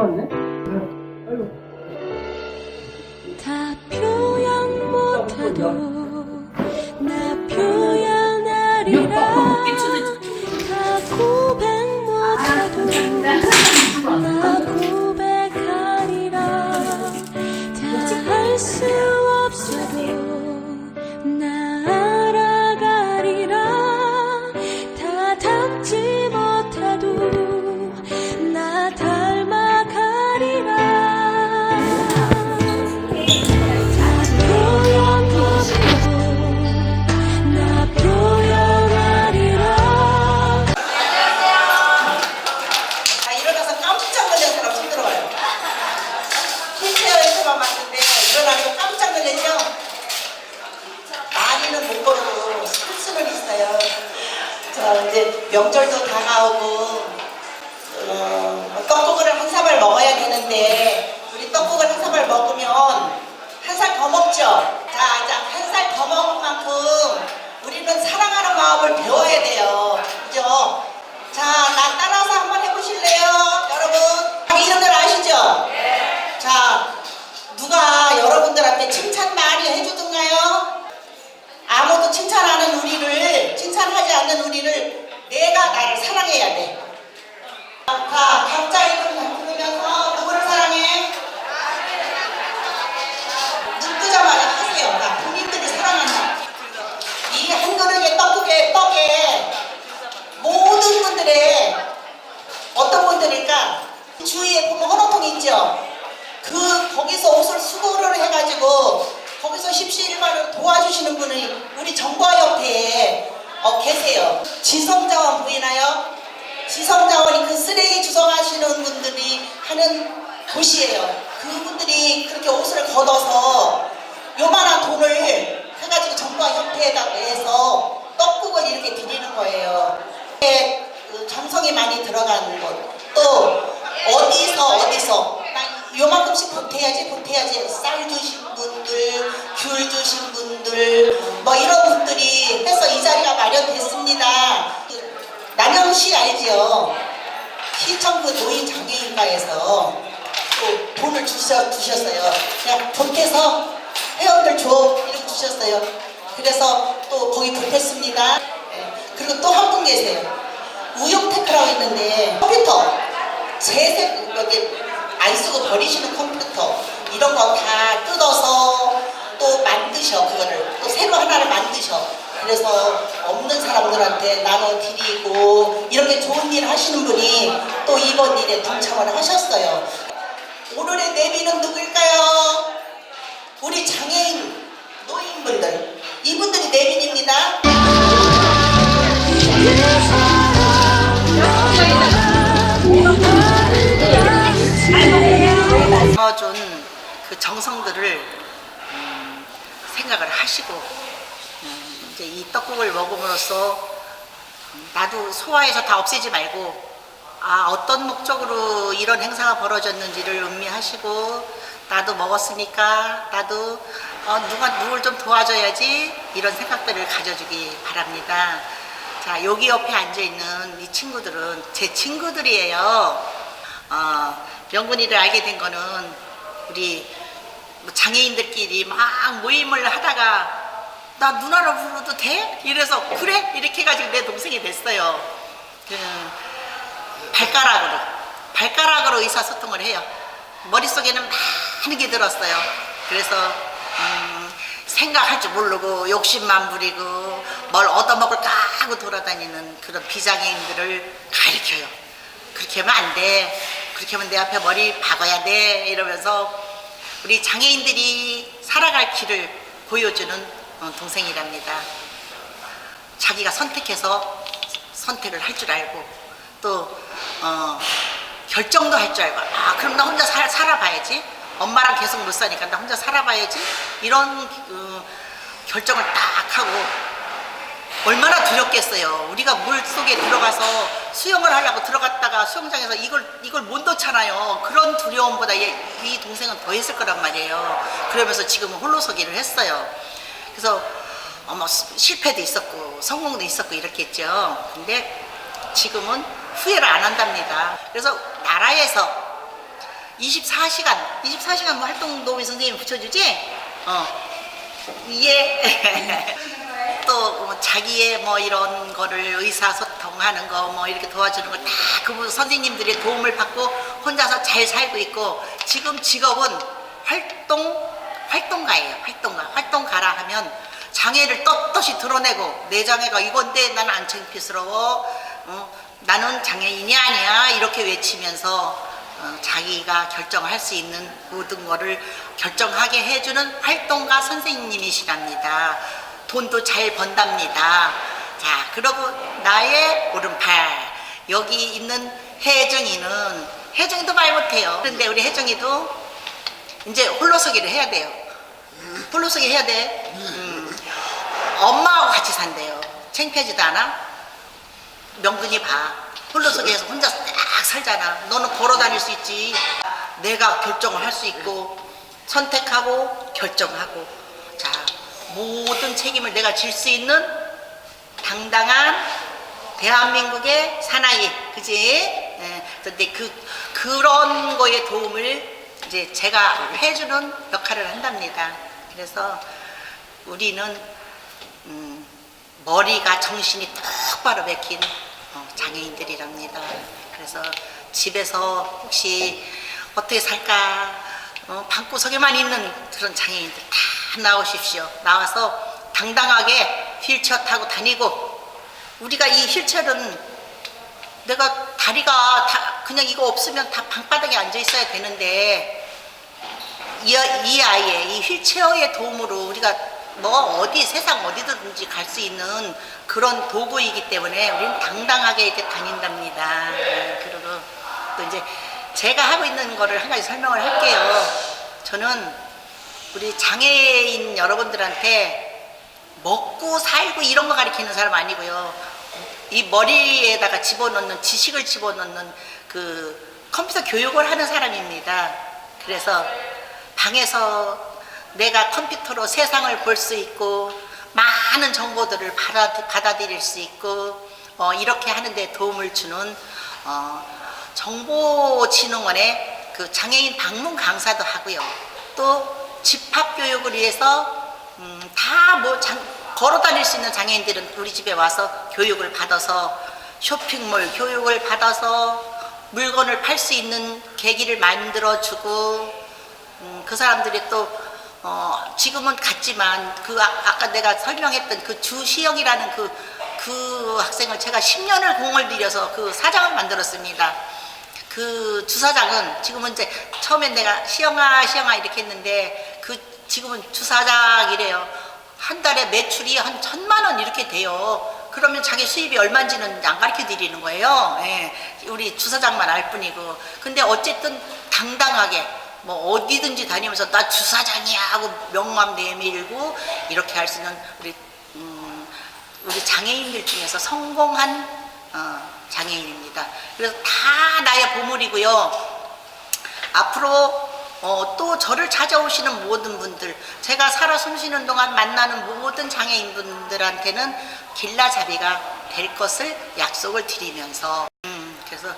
맞네? 아이고. 다 표현 못해도 나 표현하리라 다 고백 못해도 나 고백하리라 다 할 수 있죠? 그, 거기서 옷을 수거를 해가지고 거기서 십시일반을 도와주시는 분이 우리 정과협회에 어, 계세요. 지성자원 보이나요? 지성자원이 그 쓰레기 주성하시는 분들이 하는 곳이에요. 그분들이 그렇게 옷을 걷어서 요만한 돈을 해가지고 정부와 협회에다 내서 떡국을 이렇게 드리는 거예요. 이게 그 정성이 많이 들어가는 것. 또 어디서 어디서 나 요만큼씩 보태야지 보태야지 쌀 주신 분들, 귤 주신 분들 뭐 이런 분들이 해서 이 자리가 마련됐습니다. 그 남영시 알지요? 시청구 노인 장애인과에서 또 돈을 주셔, 주셨어요. 그냥 보태서 회원들 줘 이렇게 주셨어요. 그래서 또 거기 보탰습니다. 예. 그리고 또 한 분 계세요. 우영테크라고 있는데 컴퓨터 재색 여기 안 쓰고 버리시는 컴퓨터 이런 거 다 뜯어서 또 만드셔 그거를. 또 새로 하나를 만드셔. 그래서 없는 사람들한테 나눠 드리고 이렇게 좋은 일 하시는 분이 또 이번 일에 동참을 하셨어요. 오늘의 내비는 누구일까요? 우리 장애인 노인분들. 이분들이 내빈입니다 넣어준 그 정성들을 음, 생각을 하시고 음, 이제 이 떡국을 먹음으로써 음, 나도 소화해서 다 없애지 말고 아 어떤 목적으로 이런 행사가 벌어졌는지를 음미하시고 나도 먹었으니까 나도 어, 누가 누굴 좀 도와줘야지 이런 생각들을 가져주기 바랍니다. 자 여기 옆에 앉아 있는 이 친구들은 제 친구들이에요. 어, 명근이를 알게 된 거는 우리 뭐 장애인들끼리 막 모임을 하다가 나 누나로 불러도 돼? 이래서 그래? 이렇게 해가지고 내 동생이 됐어요. 그 발가락으로 발가락으로 의사소통을 해요. 머릿속에는 많은 게 들었어요. 그래서 음, 생각할 줄 모르고 욕심만 부리고 뭘 얻어먹을까 하고 돌아다니는 그런 비장애인들을 가르쳐요. 그렇게 하면 안 돼. 그렇게 하면 내 앞에 머리 박아야 돼. 이러면서 우리 장애인들이 살아갈 길을 보여주는 어, 동생이랍니다. 자기가 선택해서 선택을 할 줄 알고 또 어, 결정도 할 줄 알고 아 그럼 나 혼자 살, 살아봐야지 엄마랑 계속 못 사니까 나 혼자 살아봐야지 이런 어, 결정을 딱 하고 얼마나 두렵겠어요. 우리가 물 속에 들어가서 수영을 하려고 들어갔다가 수영장에서 이걸 이걸 못 놓잖아요. 그런 두려움보다 얘, 이 동생은 더 했을 거란 말이에요. 그러면서 지금은 홀로서기를 했어요. 그래서 어머 실패도 있었고 성공도 있었고 이렇게 했죠. 근데 지금은 후회를 안 한답니다. 그래서 나라에서 24시간 24시간 뭐 활동 도우미 선생님 붙여주지? 어 이게 또뭐 자기의 뭐 이런 거를 의사소통하는 거 뭐 이렇게 도와주는 그분 선생님들의 도움을 받고 혼자서 잘 살고 있고 지금 직업은 활동 활동가예요 활동가 활동가라 하면 장애를 떳떳이 드러내고 내 장애가 이건데 나는 안 창피스러워 어, 나는 장애인이 아니야 이렇게 외치면서 어, 자기가 결정할 수 있는 모든 거를 결정하게 해주는 활동가 선생님이시랍니다. 돈도 잘 번답니다. 자, 그리고 나의 오른팔 여기 있는 혜정이는 혜정이도 말 못해요. 그런데 우리 혜정이도 이제 홀로서기를 해야 돼요. 홀로서기 해야 돼. 음. 엄마하고 같이 산대요. 창피하지도 않아? 명근이 봐. 홀로서기에서 혼자 딱 살잖아. 너는 걸어 다닐 수 있지. 내가 결정을 할 수 있고 선택하고 결정하고 자 모든 책임을 내가 질 수 있는 당당한 대한민국의 사나이, 그지? 예, 근데 그 그런 거에 도움을 이제 제가 해주는 역할을 한답니다. 그래서 우리는 음, 머리가 정신이 똑바로 맥힌 어, 장애인들이랍니다. 그래서 집에서 혹시 어떻게 살까 어, 방구석에만 있는 그런 장애인들 다 나오십시오. 나와서 당당하게 휠체어 타고 다니고 우리가 이 휠체어는 내가 다리가 다 그냥 이거 없으면 다 방바닥에 앉아 있어야 되는데 이, 이 아이의 이 휠체어의 도움으로 우리가 뭐 어디 세상 어디든지 갈 수 있는 그런 도구이기 때문에 우리는 당당하게 이렇게 다닌답니다. 네, 그리고 또 이제 제가 하고 있는 거를 한 가지 설명을 할게요. 저는 우리 장애인 여러분들한테 먹고 살고 이런 거 가리키는 사람 아니고요. 이 머리에다가 집어넣는 지식을 집어넣는 그 컴퓨터 교육을 하는 사람입니다. 그래서 방에서 내가 컴퓨터로 세상을 볼 수 있고 많은 정보들을 받아, 받아들일 수 있고 어, 이렇게 하는데 도움을 주는 어, 정보진흥원의 그 장애인 방문 강사도 하고요. 또 집합 교육을 위해서 음, 다뭐 걸어 다닐 수 있는 장애인들은 우리 집에 와서 교육을 받아서 쇼핑몰 교육을 받아서 물건을 팔 수 있는 계기를 만들어 주고 음, 그 사람들이 또 어, 지금은 같지만 그 아, 아까 내가 설명했던 그 주시영이라는 그, 그 학생을 제가 10년을 공을 들여서 그 사장을 만들었습니다. 그 주사장은 지금은 이제 처음엔 내가 시영아 시영아 이렇게 했는데 그 지금은 주사장이래요. 한 달에 매출이 한 천만 원 이렇게 돼요. 그러면 자기 수입이 얼마인지는 안 가르쳐 드리는 거예요. 예, 우리 주사장만 알 뿐이고. 근데 어쨌든 당당하게 뭐 어디든지 다니면서 나 주사장이야 하고 명함 내밀고 이렇게 할 수 있는 우리 음, 우리 장애인들 중에서 성공한 어, 장애인입니다. 그래서 다 나의 보물이고요. 앞으로 어, 또 저를 찾아오시는 모든 분들, 제가 살아 숨쉬는 동안 만나는 모든 장애인분들한테는 길라잡이가 될 것을 약속을 드리면서, 음, 그래서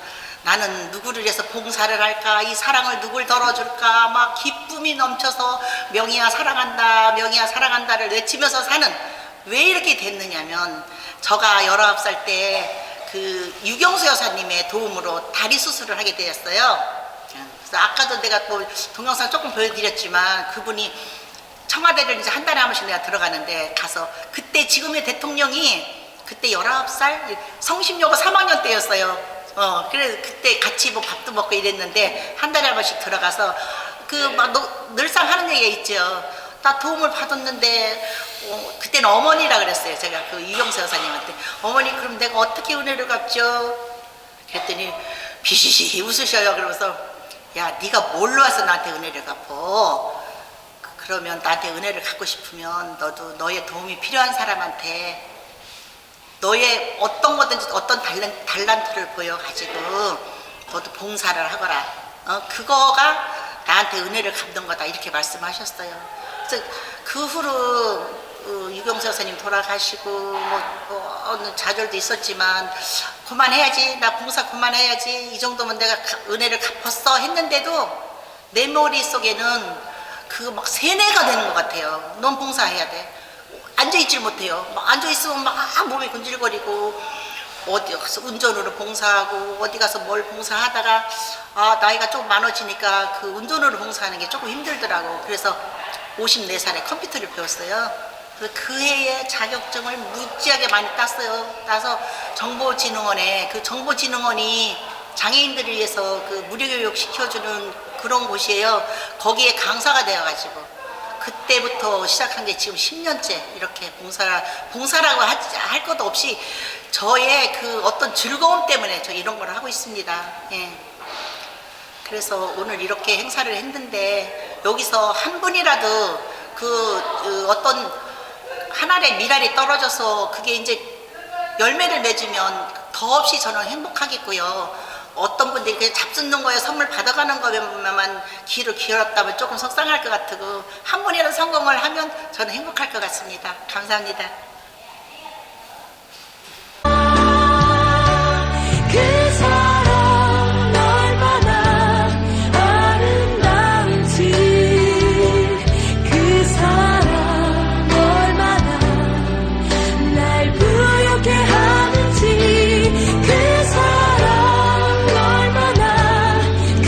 나는 누구를 위해서 봉사를 할까, 이 사랑을 누굴 덜어줄까, 막 기쁨이 넘쳐서 명희야 사랑한다, 명희야 사랑한다를 외치면서 사는 왜 이렇게 됐느냐면, 저가 19살 때 그 유경수 여사님의 도움으로 다리 수술을 하게 되었어요. 그래서 아까도 내가 또 동영상 조금 보여드렸지만 그분이 청와대를 이제 한 달에 한 번씩 내가 들어가는데 가서 그때 지금의 대통령이 그때 19살 성심여고 3학년 때였어요. 어, 그래서 그때 같이 뭐 밥도 먹고 이랬는데 한 달에 한 번씩 들어가서 그 막 늘상 하는 얘기가 있죠. 나 도움을 받았는데 어, 그때는 어머니라 그랬어요. 제가 그 유경수 여사님한테 어머니 그럼 내가 어떻게 은혜를 갚죠? 그랬더니 비시시 웃으셔요. 그러면서 야 네가 뭘로 와서 나한테 은혜를 갚어? 그- 그러면 나한테 은혜를 갚고 싶으면 너도 너의 도움이 필요한 사람한테 너의 어떤 거든지 어떤 달란, 달란트를 보여가지고 너도 봉사를 하거라. 어, 그거가 나한테 은혜를 갚는 거다 이렇게 말씀하셨어요. 그래서 그 후로 어, 유경수 여사님 돌아가시고 뭐, 뭐 어느 좌절도 있었지만 그만해야지 나 봉사 그만해야지 이 정도면 내가 가- 은혜를 갚았어 했는데도 내 머릿속에는 그 막 세뇌가 되는 것 같아요. 넌 봉사해야 돼. 앉아있질 못해요. 막 앉아있으면 막 몸이 근질거리고 어디 가서 운전으로 봉사하고 어디 가서 뭘 봉사하다가 아 나이가 좀 많아지니까 그 운전으로 봉사하는 게 조금 힘들더라고. 그래서 54살에 컴퓨터를 배웠어요. 그 해에 자격증을 무지하게 많이 땄어요. 따서 정보진흥원에 그 정보진흥원이 장애인들을 위해서 그 무료교육 시켜주는 그런 곳이에요. 거기에 강사가 되어가지고 그때부터 시작한 게 지금 10년째 이렇게 봉사라 봉사라고 하지- 할 것도 없이 저의 그 어떤 즐거움 때문에 저 이런 걸 하고 있습니다. 예. 그래서 오늘 이렇게 행사를 했는데 여기서 한 분이라도 그, 그 어떤 하나의 미랄이 떨어져서 그게 이제 열매를 맺으면 더없이 저는 행복하겠고요. 어떤 분들이 그냥 잡숫는 거에 선물 받아가는 거에만 길을 기울였다면 조금 속상할 것 같고 한 분이라도 성공을 하면 저는 행복할 것 같습니다. 감사합니다.